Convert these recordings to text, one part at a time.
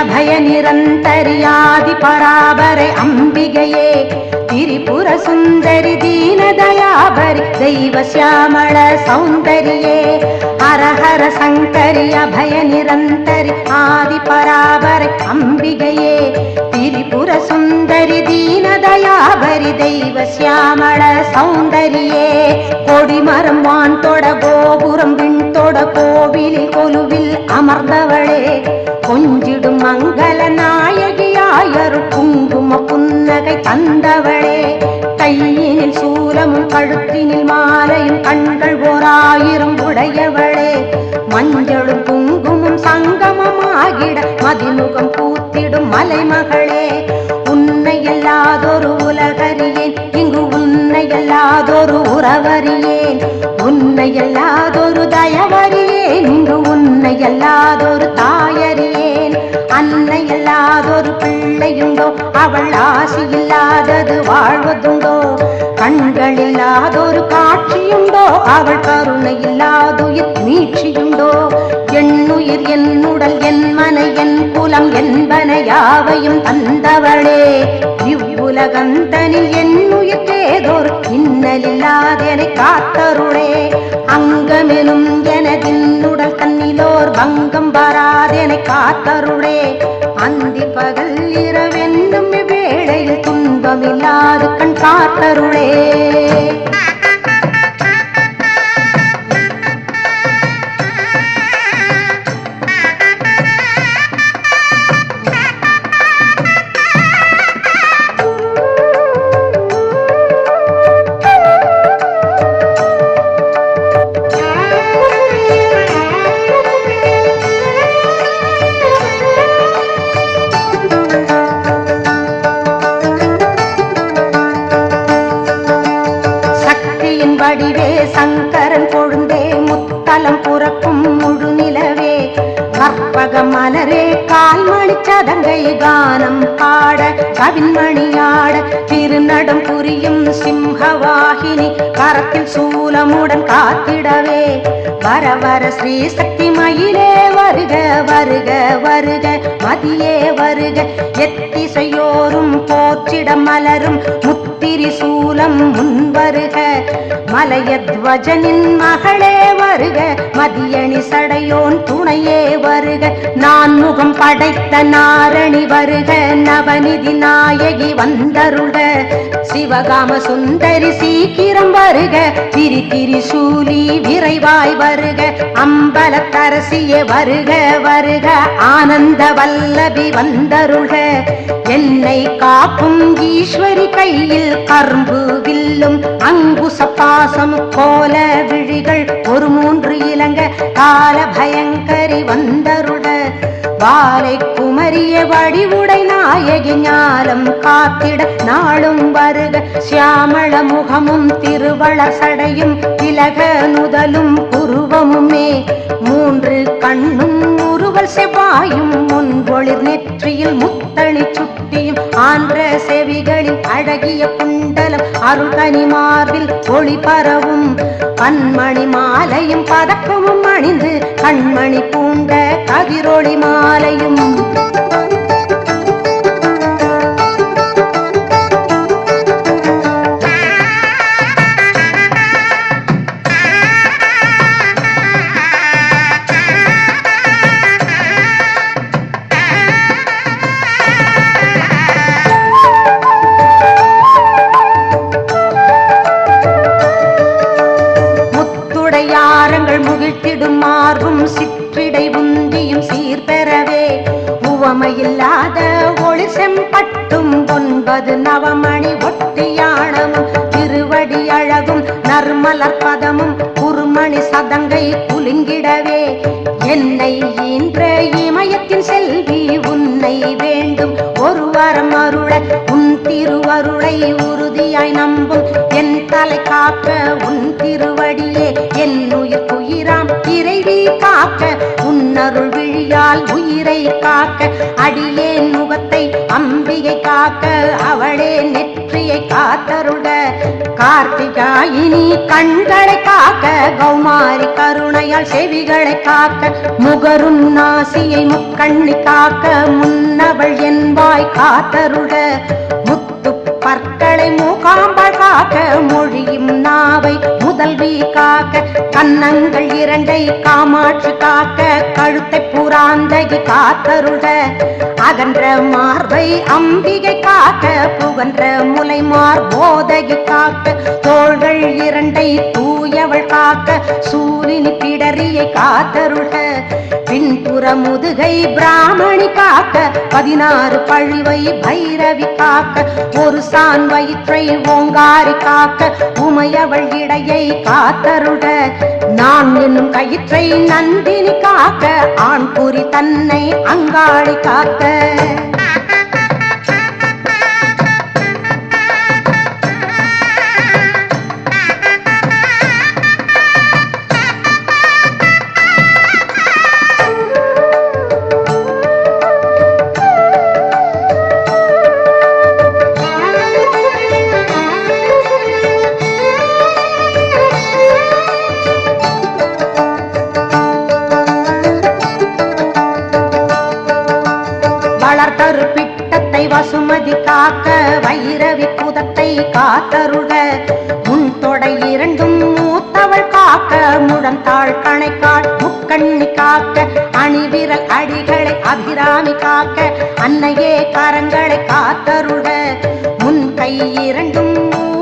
அபய நிரந்தரியாதி பராபரை அம்பிகையே. திரிபுர சுந்தரி தீனதயாபரி தெய்வ சியாமள சௌந்தரியே. ஹரஹர சங்கரி அபய நிரந்தரி ஆதி பராபரை அம்பிகையே. திரிபுர சுந்தரி தீனதயாபரி தெய்வ சியாமள சௌந்தரியே. கொடிமரம் வான் தொட கோபுரம் விண் தொட கோவிலில் கொலுவில் அமர்ந்தவளே. கொஞ்சிடும் மங்கள நாயகியாயரு குங்கும புன்னகை தந்தவளே. கையினில் சூலமும் கழுத்தினில் மாலையும் கண்கள் ஓராயிரம் உடையவளே. மஞ்சளும் குங்குமம் சங்கமமாகிட மதிமுகம் பூத்திடும் மலைமகளே. உன்னை எல்லாதொரு உலகறியேன் இங்கு உன்னை எல்லாதொரு உறவறியேன். உன்னை எல்லாதொரு தயவறியேன் இங்கு உன்னை எல்லாதொரு தா பிள்ளையுண்டோ? அவள் ஆசி இல்லாதது வாழ்வதுண்டோ? கண்கள் இல்லாதொரு காட்சியுண்டோ? அவள் கருணை இல்லாதுயிர் மீட்சியுண்டோ? என்னுயிர் என்னுடல் என் மனை என் குலம் என்பன யாவையும் தந்தவளே. இவ்வுலகந்தனில் என்னுயிர் ஏதோர் இன்னலில்லாதெனை காத்தருளே. அங்கமெனும் எனதின்னுடல் தன்னிலோர் பங்கம் வராதெனை காத்தருளே. அந்தி துன்பமில்லாது கண் பார்த்தருளே விண்மணியாட திருநடம் புரியும் சிம்ம கரத்தில் சூலமுடன் காத்திடவே. வர வர ஸ்ரீ சக்தி மயிலே வருக வருக வருக மதியே வருக. எத்திசையோரும் போற்றிட மலரும் முத்திரி சூலம் முன் வருக மலையத்வஜனின் மகளே வருக மதியணி சடையோன் துணையே வருக. நான் முகம் படைத்த நாரணி வருக நவநிதி நாயகி வந்தருக சிவகாம சுந்தரி சீக்கிரம் வருக திரி திரிசூலி விரைவாய் வருக அம்பலத்தரசியே வருக வருக ஆனந்த வல்லபி வந்தருள்க என்னை காப்பும் ஈஸ்வரி கையில் கரும்பு வில்லும் அங்குச பாசம் கோல விழிகள் ஒரு மூன்று இலங்க கால பயங்கரி வந்தருட வாலை குமரிய வடிவுடை நாயகி ஞானம் காத்திட நாளும் வருக. சியாமள முகமும் திருவள சடையும் திலக நுதலும் புருவமுமே மூன்று கண்ணும் உருவல் செவ்வாயும் முன்பொளிர் நெற்றியில் முத்தளி சுட்டியும். ஆன்ற செவிகளில் அழகிய குண்டலம் அருள்கனி மார்பில் ஒளி பரவும். பன்மணி மாலையும் பதக்கமும் அணிந்து கண்மணி பூண்ட கதிரொளி மாலையும் பட்டும் ஒன்பது நவமணி ஒட்டியாணமும் திருவடி அழகும் நர்மலர் பதமும் குறுமணி சதங்கை குலுங்கிடவே. என்னை ஈன்ற இமயத்தின் செல்வி உன்னை வேண்டும். ஒரு வாரம் அருள உன் திருவருளை உறுதியாய் நம்பும். என் தலை காக்க உன் திருவடியே என் உயிர் உயிராம் இறைவி காக்க. உன்னருள் விழியால் உயிரை காக்க அடியேன் முகத்தை காக்க அவளே நெற்றியை காத்தருட கார்த்திகாயினி கண்களை காக்க கௌமாரி கருணையால் செவிகளை காக்க. முகரும் நாசியை முக்கண்ணி காக்க முன்னவள் என்பாய் காத்தருட முத்து பற்களை மூகாம்பல் காக்க மொழியும் நாவை முதல்வி காக்க. கன்னங்கள் இரண்டை காமாற்று காக்க கழு கழுத்தை புறாந்தகி காத்தருட அகன்ற மார்பை அம்பிகை காக்க புகன்ற முலைமார் போதகி காக்க தோள்கள் இரண்டை தூயவள் காக்க சூரினி பிடரியை காத்தருட பின்புற முதுகை பிராமணி காக்க பதினாறு பழிவை பைரவி காக்க ஒரு சான் வயிற்றை ஓங்காரி காக்க உமையவள் இடையை காத்தருட நான் என்னும் கயிற்றை நந்தினி காக்க ஆண் குறி தன்னை அங்காளி காக்க வளர்த்தரு பிட்டத்தை வசுமதி காக்க வைரவி புதத்தை காத்தருக முன் தொடை இரண்டும் மூத்தவள் காக்க முழந்தாள் கணைக்காள் முக்கண்ணி காக்க அணிவிரல் அடிகளை அபிராமி காக்க அன்னையே கரங்களை காத்தருக முன் கை இரண்டும்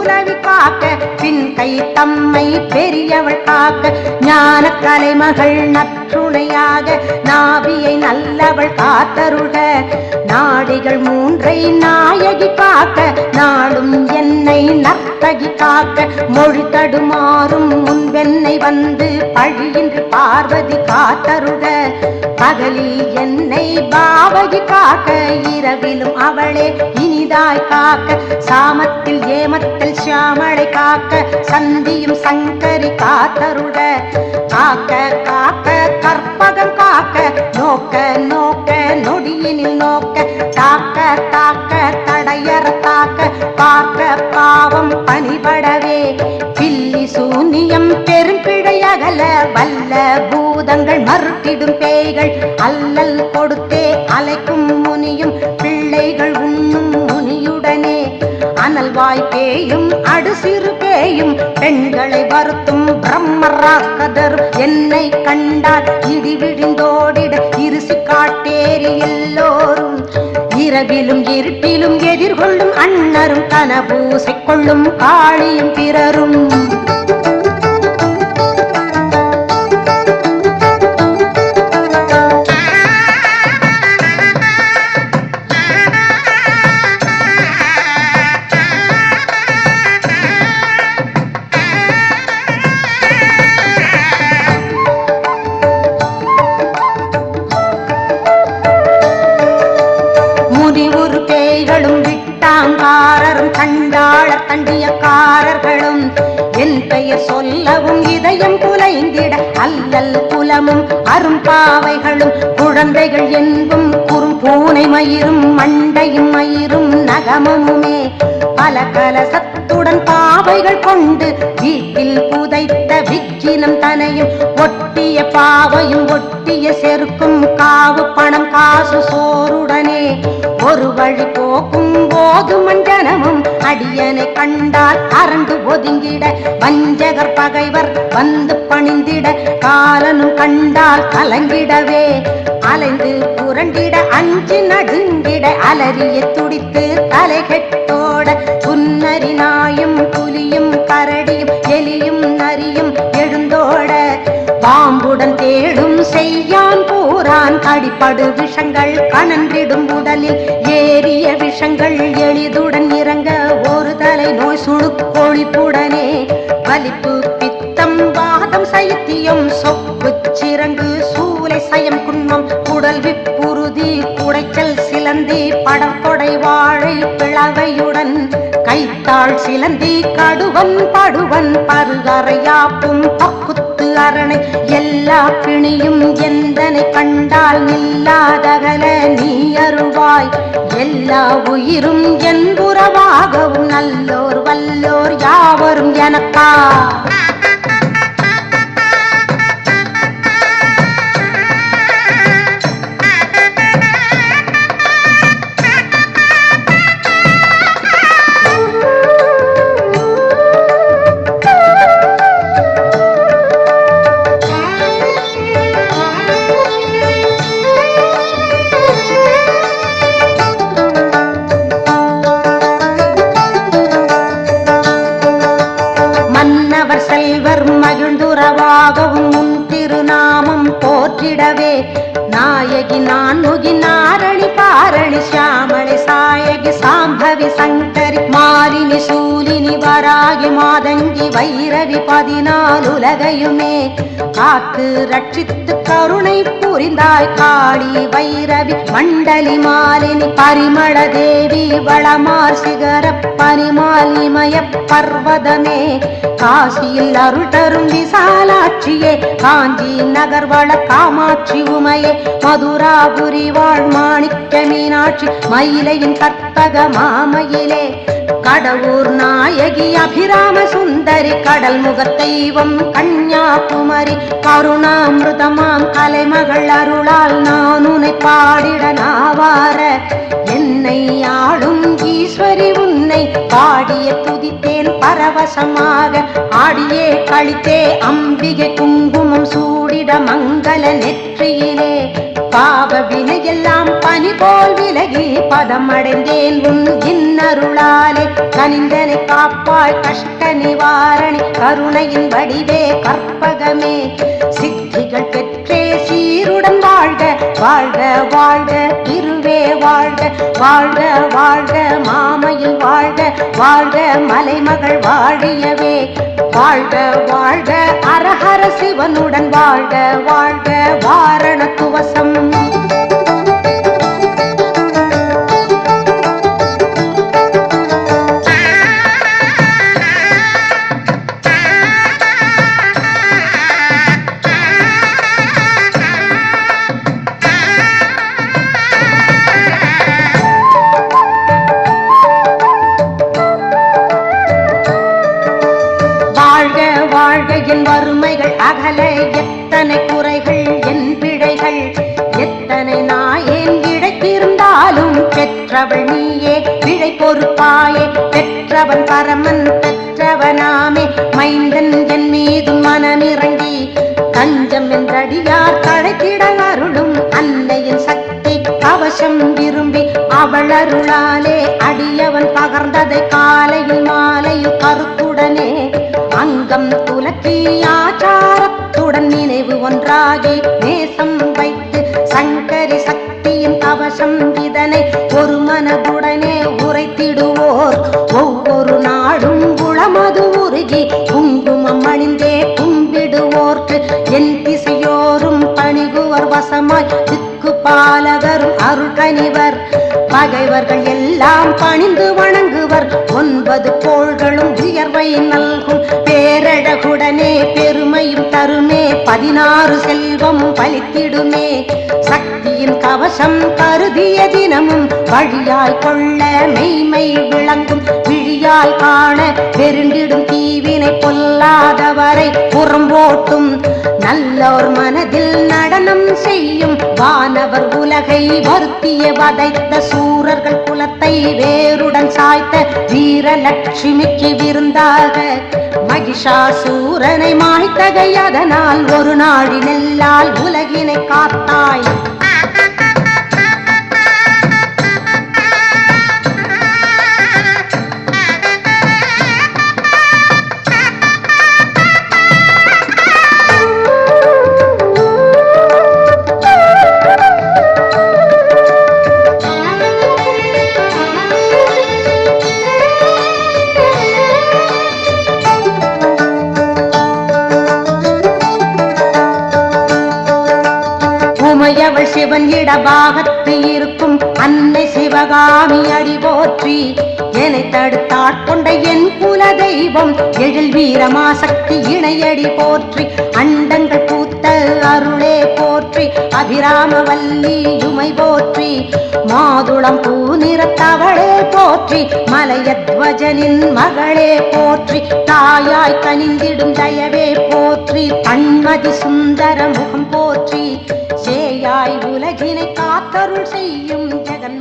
மூலவி காக்க பின் கை தம்மை பெரியவள் காக்க ஞான கலைமகள் நற்றுணையாக நாவியை நல்லவள் காத்தருள நாடிகள் மூன்றை நாயகி காக்க நாளும் என்னை நர்த்தகி காக்க. மொழி தடுமாறும் முன்வென்னை வந்து பழியின்றி பார்வதி காத்தருள. பகலி என்னை பாவகி காக்க இரவிலும் அவளே இனிதாய் காக்க. சாமத்தில் ஏமத்தில் சியாமளை காக்க சந்தியும் சங்கரி காத்தருட காக்க காக்க கற்பகம் காக்க நோக்க நோக்க பேயும் அடுசிறு பேயும் பெண்களை வருத்தும் பிரம்மராக்கதர். என்னை கண்டால் இடி விழுந்தோடிட இருசி காட்டேரி எல்லோரும். இரவிலும் இருட்டிலும் எதிர்கொள்ளும் அன்னரும் கனபூசை கொள்ளும் காளியும் பிறரும். கண்டாளர் தண்டியக்காரர்களும் என் பெயர் சொல்லவும் இதயம் குலைந்திட அல்லல் குலமும் அரும்பாவைகளும் குழந்தைகள் என்பும் குறும் பூனை மயிரும் மண்டையும் மயிரும் நகமுமே பல கலசத்துடன் பாவைகள் கொண்டு வீட்டில் புதைத்த விக்கினம் தனையும் ஒட்டிய பாவையும் ஒட்டிய செருக்கும் காசு சோறுடனே ஒரு வழி போக்கும் போது மஞ்சனமும் அடியனை கண்டால் அரண்டு ஒதுங்கிட வஞ்சகர் பகைவர் வந்து பணிந்திட காலனும் கண்டால் கலங்கிடவே அலைந்து புரண்டிட அஞ்சு நடுங்கிட அலறிய துடித்து தலை கெட்டோட பாம்புடன் தேடும் செய்யான் போரான் கடிப்படு விஷங்கள் கணன்றிடும் உடலில் ஏறிய விஷங்கள் எளிதுடன் இறங்க ஒரு தலை நோய் சுழுக்கொழிப்புடனே வலிப்பு பித்தம் வாதம் சைத்தியம் சொப்பு சிறங்கு சூலை சயம் குன்மம் குடல் விப்புறுதி குடைச்சல் சிலந்தி படற்கொடை வாழை பிளவையுடன் கைத்தாள் சிலந்தி கடுவன் படுவன் பருகறையாப்பும் பக்குத்து கரணை எல்லா பிணியும் எந்தனை கண்டால் நில்லாதகல நீ அருவாய் எல்லா உயிரும் என் என்புறவாகவும் நல்லோர் வல்லோர் யாவரும் எனக்கா. பதினாலுலகையுமே காத்து ரட்சித்து கருணை புரிந்தாய் காளி வைரவி மண்டலி மாலினி பரிமள தேவி வளமார் சிகர பனிமால் இமய பர்வதமே காசியில் அருள் தரும் விசாலாட்சியே காஞ்சி நகர்வள காமாட்சி உமையே மதுராபுரி வாழ் மாணிக்க மீனாட்சி மயிலையின் கற்பக மாமயிலே கடவுர் நாயகி அபிராம சுந்தரி கடல் முகத்தெய்வம் கன்னியாகுமரி. கருணாமிருதமாம் கலைமகள் அருளால் நான் உன்னை பாடிட நாவார. என்னை ஆளும் ஈஸ்வரி உன்னை பாடிய துதித்தேன் பரவசமாக. ஆடியே கழித்தே அம்பிகை குங்குமம் சூடிட மங்கள நெற்றியிலே. பாவ வினையெல்லாம் கனி போல் விலகி பதம் அடைந்தேன் உன் இன்னருளாலே. கனிந்தனை காப்பாய் கஷ்ட நிவாரணி கருணையின் வடிவே கற்பகமே. சித்திகள் பெற்றே சீருடன் வாழ்க வாழ்க வாழ்க இருவே வாழ்க வாழ்க வாழ்க மாமையில் வாழ்க வாழ்க மலைமகள் வாழியவே. வாழ்க வாழ்க அரஹர சிவனுடன் வாழ்க வாழ்க வாரண துவசம். எல்லாம் பணிந்து வணங்குவர். ஒன்பது கோள்களும் உயர்வை நல்கும். பேரழகுடனே பெருமையும் தருமே. பதினாறு செல்வம் பலித்திடுமே. சக்தியின் கவசம் கருதிய தினமும் வழியாய் கொள்ள மெய்மை விளங்கும். விழியால் காண பெருண்டிடும். வருத்திய வதைத்த சூரர்கள் குலத்தை வேருடன் சாய்த்த வீரலட்சுமிக்கு விருந்தாக மகிஷாசூரனை மாய்த்தகை அதனால் ஒரு நாழினெல்லால் உலகினை காத்தாய். சாமி அடி போற்றி. என்னை தடுத்தாட்கொண்ட என் குல தெய்வம் எழில் வீரமாசக்தி இணையடி போற்றி. அண்டங்கள் பூத்த அருளே போற்றி. அபிராம வல்லி அபிராமவல்லியுமை போற்றி. மாதுளம் பூ நிறத்தவளே போற்றி. மலையத்வஜனின் மகளே போற்றி. தாயாய் கனிந்திடும் தயவே போற்றி. கண்மதி சுந்தர முகம் போற்றி. சேயாய் உலகினை காத்தருள் செய்யும் ஜெகன்